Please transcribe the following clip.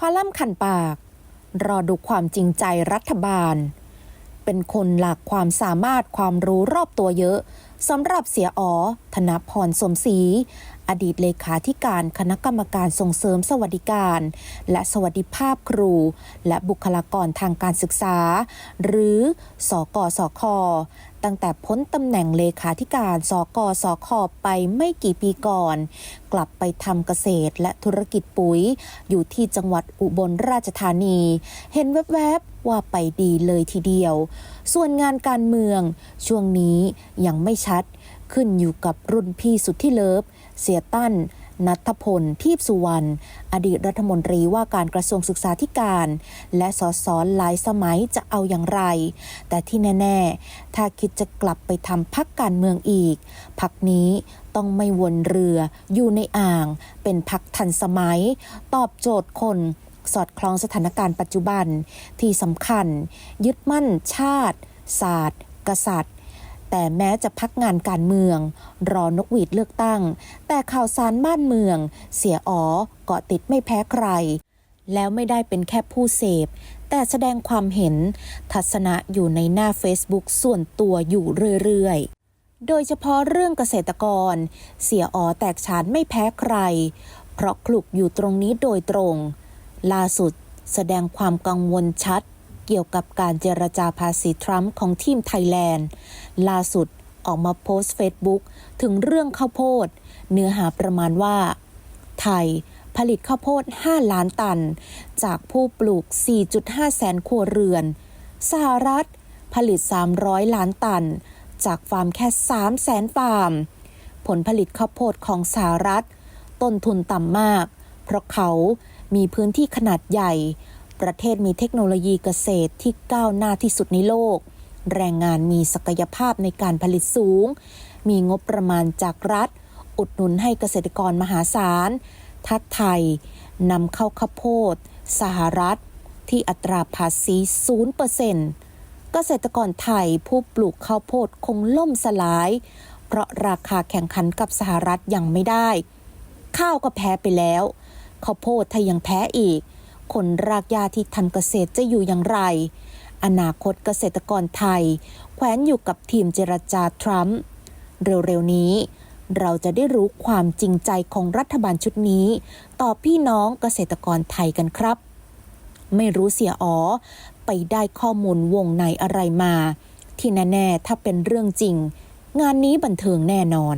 คอลัมน์ขันปาก รอดูความจริงใจรัฐบาล เป็นคนหลากความสามารถความรู้รอบตัวเยอะสำหรับเสียอ๋อธนพรสมศรีอดีตเลขาธิการคณะกรรมการส่งเสริมสวัสดิการ และสวัสดิภาพครู และบุคลากรทางการศึกษา หรือสกสคตั้งแต่พ้นตำแหน่งเลขาธิการสกสคไปไม่กี่ปีก่อน กลับไปทำเกษตรและธุรกิจปุ๋ย อยู่ที่จังหวัดอุบลราชธานี เห็นแวบๆว่าไปดีเลยทีเดียว ส่วนงานการเมือง ช่วงนี้ยังไม่ชัด ขึ้นอยู่กับรุ่นพี่สุดที่เลิฟ เสียตั้น นัทพล ทีพสุวรรณ อดีตรัฐมนตรีว่าการกระทรวงศึกษาธิการ และสสหลายสมัยจะเอาอย่างไร แต่ที่แน่ ๆ ถ้าคิดจะกลับไปทำพักการเมืองอีก พักนี้ต้องไม่วนเรืออยู่ในอ่าง เป็นพักทันสมัย ตอบโจทย์คนสอดคล้องสถานการณ์ปัจจุบันที่สำคัญ ยึดมั่นชาติ ศาสตร์ กษัตริย์ แต่แม้จะพักงานการเมือง รอนกหวีดเลือกตั้ง แต่ข่าวสารบ้านเมือง เสียอ๋อเกาะติดไม่แพ้ใคร แล้วไม่ได้เป็นแค่ผู้เสพ แต่แสดงความเห็น ทัศนะอยู่ในหน้า Facebook ส่วนตัวอยู่เรื่อยๆ โดยเฉพาะเรื่องเกษตรกร เสียอ๋อแตกฉานไม่แพ้ใคร เพราะคลุกอยู่ตรงนี้โดยตรง ล่าสุดแสดงความกังวลชัด เกี่ยวกับการเจรจาภาษีทรัมป์ของทีมไทยแลนด์ ล่าสุดออกมาโพสต์เฟซบุ๊กถึงเรื่องข้าวโพด เนื้อหาประมาณว่า ไทยผลิตข้าวโพด 5 ล้านตัน จากผู้ปลูก 4.5 แสนครัวเรือน สหรัฐผลิต 300 ล้านตัน จากฟาร์มแค่ 3 แสนฟาร์ม ผลผลิตข้าวโพดของสหรัฐ ต้นทุนต่ำมาก เพราะเขามีพื้นที่ขนาดใหญ่ ประเทศมีเทคโนโลยีเกษตรที่ก้าวหน้าที่สุดในโลก แรงงานมีศักยภาพในการผลิตสูง มีงบประมาณจากรัฐ อุดหนุนให้เกษตรกรมหาศาล ทัดไทยนำเข้าข้าวโพด สหรัฐ ที่อัตราภาษี0%เกษตรกรไทยผู้ปลูกข้าวโพดคงล่มสลาย เพราะราคาแข่งขันกับสหรัฐยังไม่ได้ ข้าวก็แพ้ไปแล้วข้าวโพดถ้ายังแพ้อีก คนรากหญ้าที่ทำเกษตรจะอยู่อย่างไร อนาคตเกษตรกรไทย แขวนอยู่กับทีมเจรจาทรัมป์เร็วๆนี้ เราจะได้รู้ความจริงใจของรัฐบาลชุดนี้ ต่อพี่น้องเกษตรกรไทยกันครับ ไม่รู้เสียอ๋อ ไปได้ข้อมูลวงในอะไรมา ที่แน่ๆถ้าเป็นเรื่องจริง งานนี้บันเทิงแน่นอน